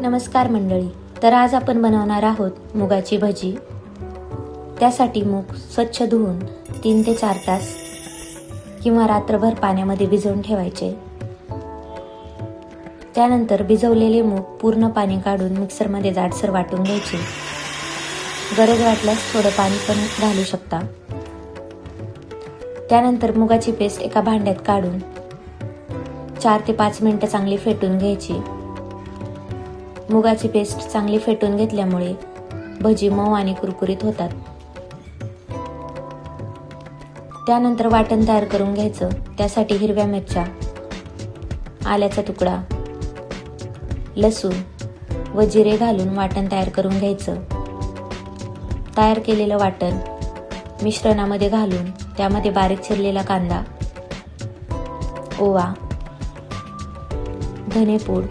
नमस्कार मंडळी तर आज आपण बनवणार आहोत मुगाची भजी. त्यासाठी मूग स्वच्छ धुवून तीन ते चार तास किंवा रात्रभर पाण्यामध्ये भिजवून ठेवायचे. त्यानंतर भिजवलेले मूग पूर्ण पाणी काढून मिक्सरमध्ये जाडसर वाटून घ्यायचे. गरज वाटल्यास थोडं पाणी पण घालू शकता. त्यानंतर मुगाची पेस्ट एका भांड्यात काढून चार ते पाच मिनटं चांगली फेटून घ्यायची. मुगाची पेस्ट चांगली फेटून घेतल्यामुळे भजी मऊ आणि कुरकुरीत होतात. त्यानंतर वाटण तयार करून घ्यायचं. त्यासाठी हिरव्या मिरच्या आल्याचा तुकडा लसूण व जिरे घालून वाटण तयार करून घ्यायचं. तयार केलेलं वाटण मिश्रणामध्ये घालून त्यामध्ये बारीक चिरलेला कांदा ओवा धनेपूड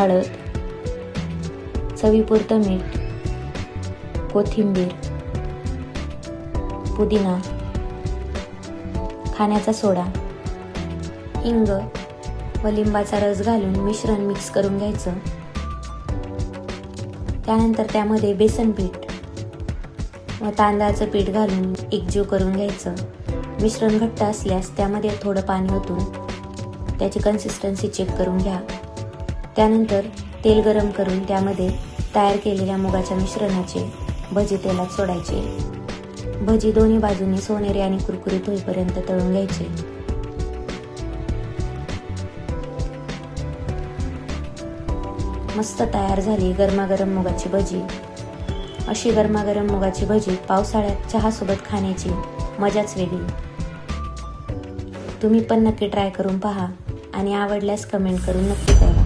हळद चवीपुरतं मीठ कोथिंबीर पुदिना खाण्याचा सोडा हिंग व लिंबाचा रस घालून मिश्रण मिक्स करून घ्यायचं. त्यानंतर त्यामध्ये बेसन पीठ व तांदळाचं पीठ घालून एकजीव करून घ्यायचं. मिश्रण घट्ट असल्यास त्यामध्ये थोडं पाणी ओतून त्याची कन्सिस्टन्सी चेक करून घ्या. त्यानंतर तेल गरम करून त्यामध्ये तयार केलेल्या मुगाच्या मिश्रणाचे भजी तेलात सोडायचे. भजी दोन्ही बाजूंनी सोनेरी आणि कुरकुरीत होईपर्यंत तळून घ्यायचे. मस्त तयार झाली गरमागरम मुगाची भजी. अशी गरमागरम मुगाची भजी पावसाळ्यात चहासोबत खाण्याची मजाच वेगळी. तुम्ही पण नक्की ट्राय करून पहा आणि आवडल्यास कमेंट करून नक्की करा